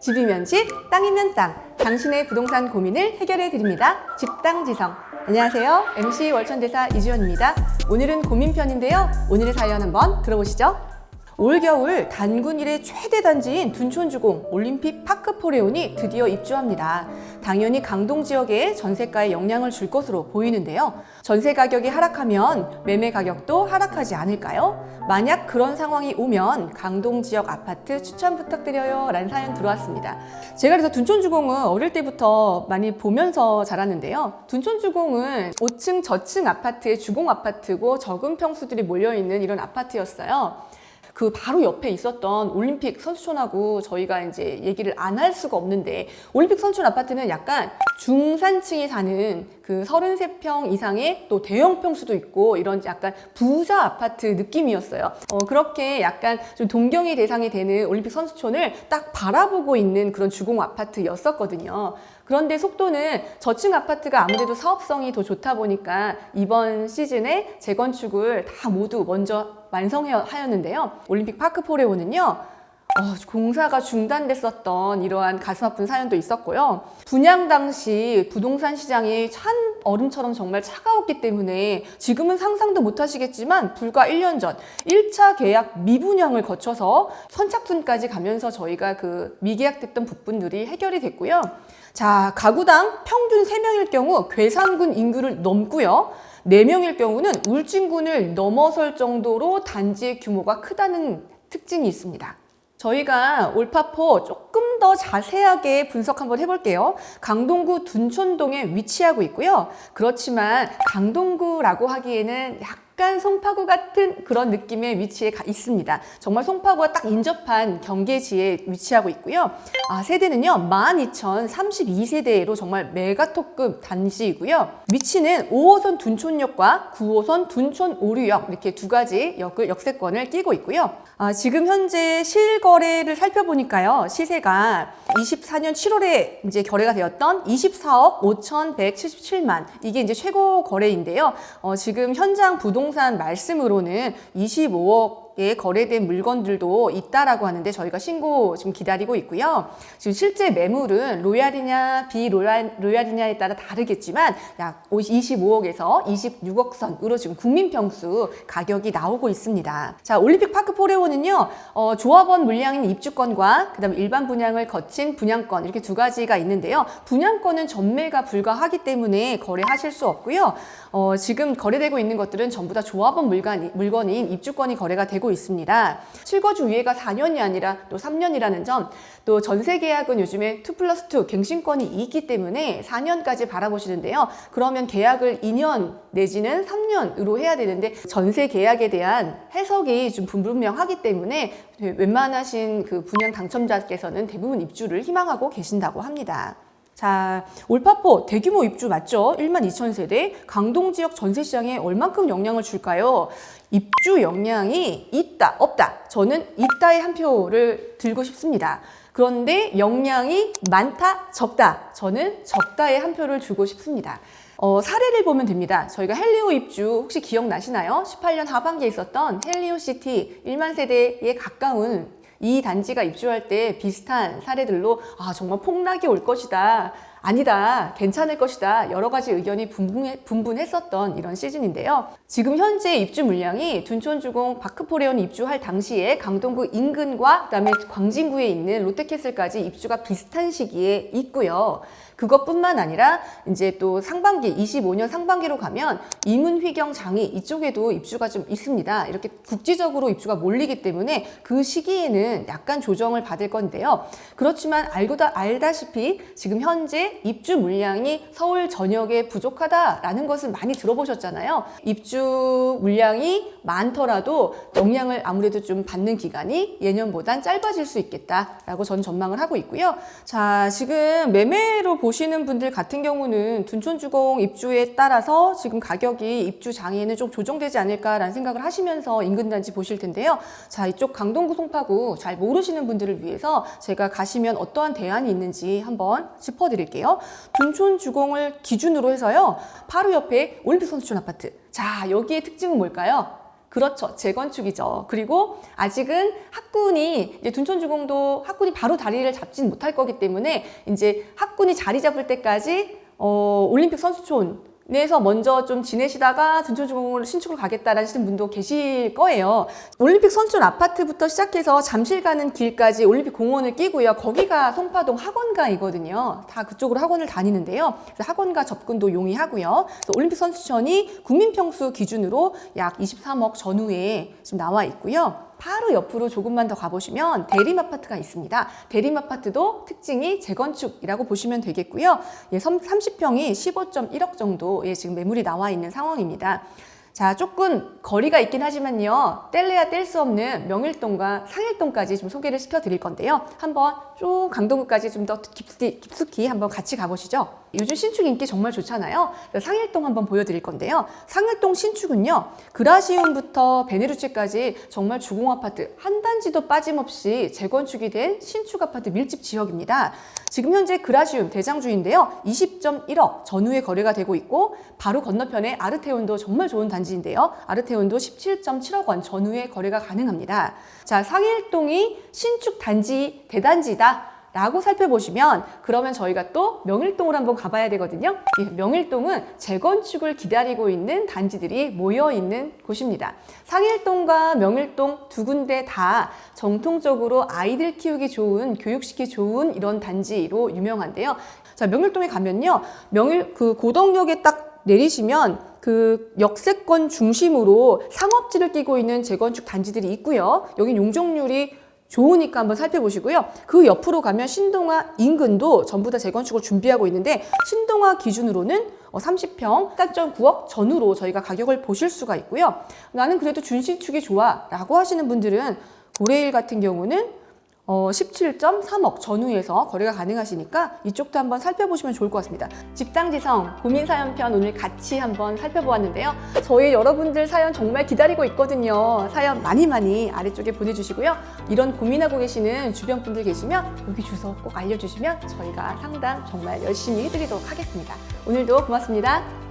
집이면 집, 땅 있는 땅. 당신의 부동산 고민을 해결해 드립니다. 집땅지성. 안녕하세요. MC 월천대사 이주연입니다. 오늘은 고민편인데요. 오늘의 사연 한번 들어보시죠. 올겨울 단군 일의 최대 단지인 둔촌주공 올림픽 파크포레온이 드디어 입주합니다. 당연히 강동 지역에 전세가에 영향을 줄 것으로 보이는데요. 전세 가격이 하락하면 매매 가격도 하락하지 않을까요? 만약 그런 상황이 오면 강동 지역 아파트 추천 부탁드려요. 라는 사연 들어왔습니다. 제가 그래서 둔촌주공은 어릴 때부터 많이 보면서 자랐는데요. 둔촌주공은 5층 저층 아파트의 주공 아파트고 적은 평수들이 몰려있는 이런 아파트였어요. 그 바로 옆에 있었던 올림픽 선수촌하고 저희가 이제 얘기를 안 할 수가 없는데 올림픽 선수촌 아파트는 약간 중산층이 사는 그 33평 이상의 또 대형 평수도 있고 이런 약간 부자 아파트 느낌이었어요. 어, 그렇게 약간 좀 동경의 대상이 되는 올림픽 선수촌을 딱 바라보고 있는 그런 주공 아파트였었거든요. 그런데 속도는 저층 아파트가 아무래도 사업성이 더 좋다 보니까 이번 시즌에 재건축을 다 모두 먼저 완성하였는데요. 올림픽 파크 포레오는요. 어, 공사가 중단됐었던 이러한 가슴 아픈 사연도 있었고요. 분양 당시 부동산 시장이 찬 얼음처럼 정말 차가웠기 때문에 지금은 상상도 못 하시겠지만 불과 1년 전 1차 계약 미분양을 거쳐서 선착순까지 가면서 저희가 그 미계약됐던 부분들이 해결이 됐고요. 자, 가구당 평균 3명일 경우 괴산군 인구를 넘고요. 4명일 경우는 울진군을 넘어설 정도로 단지의 규모가 크다는 특징이 있습니다. 저희가 올파포 조금 더 자세하게 분석 한번 해볼게요. 강동구 둔촌동에 위치하고 있고요. 그렇지만 강동구라고 하기에는 약간 송파구 같은 그런 느낌의 위치에 가 있습니다. 정말 송파구와 딱 인접한 경계지에 위치하고 있고요. 아, 세대는요, 12,032세대로 정말 메가토급 단지이고요. 위치는 5호선 둔촌역과 9호선 둔촌 오류역 이렇게 두 가지 역을 역세권을 끼고 있고요. 아, 지금 현재 실거래를 살펴보니까요, 시세가 24년 7월에 이제 거래가 되었던 24억 5,177만 이게 이제 최고 거래인데요. 어, 지금 현장 부동산 말씀으로는 25억 에 거래된 물건들도 있다라고 하는데 저희가 신고 지금 기다리고 있고요. 지금 실제 매물은 로얄이냐 비로얄 로얄이냐에 따라 다르겠지만 약 25억에서 26억 선으로 지금 국민 평수 가격이 나오고 있습니다. 자 올림픽 파크 포레오는요 어, 조합원 물량인 입주권과 그다음 일반 분양을 거친 분양권 이렇게 두 가지가 있는데요. 분양권은 전매가 불가하기 때문에 거래하실 수 없고요. 어, 지금 거래되고 있는 것들은 전부 다 조합원 물건, 물건인 입주권이 거래가 되고 있습니다. 실거주 유예가 4년이 아니라 또 3년이라는 점, 또 전세 계약은 요즘에 2 플러스 2 갱신권이 있기 때문에 4년까지 바라보시는데요. 그러면 계약을 2년 내지는 3년으로 해야 되는데 전세 계약에 대한 해석이 좀 불분명하기 때문에 웬만하신 그 분양 당첨자께서는 대부분 입주를 희망하고 계신다고 합니다. 자, 올파포 대규모 입주 맞죠? 1만 2천 세대. 강동 지역 전세 시장에 얼만큼 영향을 줄까요? 입주 역량이 있다, 없다. 저는 있다의 한 표를 들고 싶습니다. 그런데 역량이 많다, 적다. 저는 적다의 한 표를 주고 싶습니다. 어, 사례를 보면 됩니다. 저희가 헬리오 입주 혹시 기억나시나요? 18년 하반기에 있었던 헬리오 시티 1만 세대에 가까운 이 단지가 입주할 때 비슷한 사례들로 아 정말 폭락이 올 것이다 아니다 괜찮을 것이다 여러 가지 의견이 분분해, 분분했었던 이런 시즌인데요 지금 현재 입주 물량이 둔촌주공 바크포레온 입주할 당시에 강동구 인근과 그다음에 광진구에 있는 롯데캐슬까지 입주가 비슷한 시기에 있고요 그것뿐만 아니라 이제 또 상반기 25년 상반기로 가면 이문휘경 장이 이쪽에도 입주가 좀 있습니다. 이렇게 국지적으로 입주가 몰리기 때문에 그 시기에는 약간 조정을 받을 건데요. 그렇지만 알고다 알다시피 지금 현재 입주 물량이 서울 전역에 부족하다라는 것은 많이 들어보셨잖아요. 입주 물량이 많더라도 영향을 아무래도 좀 받는 기간이 예년보단 짧아질 수 있겠다라고 저는 전망을 하고 있고요. 자, 지금 매매로 보시는 분들 같은 경우는 둔촌주공 입주에 따라서 지금 가격이 입주 장에는 좀 조정되지 않을까라는 생각을 하시면서 인근단지 보실 텐데요. 자, 이쪽 강동구 송파구 잘 모르시는 분들을 위해서 제가 가시면 어떠한 대안이 있는지 한번 짚어드릴게요. 둔촌 주공을 기준으로 해서요. 바로 옆에 올림픽 선수촌 아파트. 자, 여기의 특징은 뭘까요? 그렇죠. 재건축이죠. 그리고 아직은 학군이 이제 둔촌주공도 학군이 바로 다리를 잡진 못할 거기 때문에 이제 학군이 자리 잡을 때까지 어, 올림픽 선수촌 내에서 먼저 좀 지내시다가 둔촌주공으로 신축을 가겠다라는 분도 계실 거예요. 올림픽 선촌 아파트부터 시작해서 잠실 가는 길까지 올림픽 공원을 끼고요. 거기가 송파동 학원가이거든요. 다 그쪽으로 학원을 다니는데요. 학원가 접근도 용이하고요. 올림픽 선수촌이 국민평수 기준으로 약 23억 전후에 지금 나와 있고요. 바로 옆으로 조금만 더 가보시면 대림 아파트가 있습니다. 대림 아파트도 특징이 재건축이라고 보시면 되겠고요. 예, 30평이 15.1억 정도에 지금 매물이 나와 있는 상황입니다. 자, 조금 거리가 있긴 하지만요. 뗄래야 뗄 수 없는 명일동과 상일동까지 좀 소개를 시켜 드릴 건데요. 한번 쭉 강동구까지 좀 더 깊숙이, 깊숙이 한번 같이 가보시죠. 요즘 신축 인기 정말 좋잖아요. 그래서 상일동 한번 보여드릴 건데요. 상일동 신축은요. 그라시움부터 베네루체까지 정말 주공 아파트 한 단지도 빠짐없이 재건축이 된 신축 아파트 밀집 지역입니다. 지금 현재 그라시움 대장주인데요. 20.1억 전후에 거래가 되고 있고 바로 건너편에 아르테온도 정말 좋은 단지인데요. 아르테온도 17.7억 원 전후에 거래가 가능합니다. 자, 상일동이 신축 단지 대단지다. 라고 살펴보시면 그러면 저희가 또 명일동을 한번 가봐야 되거든요. 예, 명일동은 재건축을 기다리고 있는 단지들이 모여 있는 곳입니다. 상일동과 명일동 두 군데 다 정통적으로 아이들 키우기 좋은 교육시키 좋은 이런 단지로 유명한데요. 자 명일동에 가면요, 명일 그 고덕역에 딱 내리시면 그 역세권 중심으로 상업지를 끼고 있는 재건축 단지들이 있고요. 여긴 용적률이 좋으니까 한번 살펴보시고요. 그 옆으로 가면 신동아 인근도 전부 다 재건축을 준비하고 있는데 신동아 기준으로는 30평 1.9억 전후로 저희가 가격을 보실 수가 있고요. 나는 그래도 준신축이 좋아 라고 하시는 분들은 고레일 같은 경우는 어, 17.3억 전후에서 거래가 가능하시니까 이쪽도 한번 살펴보시면 좋을 것 같습니다. 집당지성 고민 사연편 오늘 같이 한번 살펴보았는데요. 저희 여러분들 사연 정말 기다리고 있거든요. 사연 많이 많이 아래쪽에 보내주시고요. 이런 고민하고 계시는 주변 분들 계시면 여기 주소 꼭 알려주시면 저희가 상담 정말 열심히 해드리도록 하겠습니다. 오늘도 고맙습니다.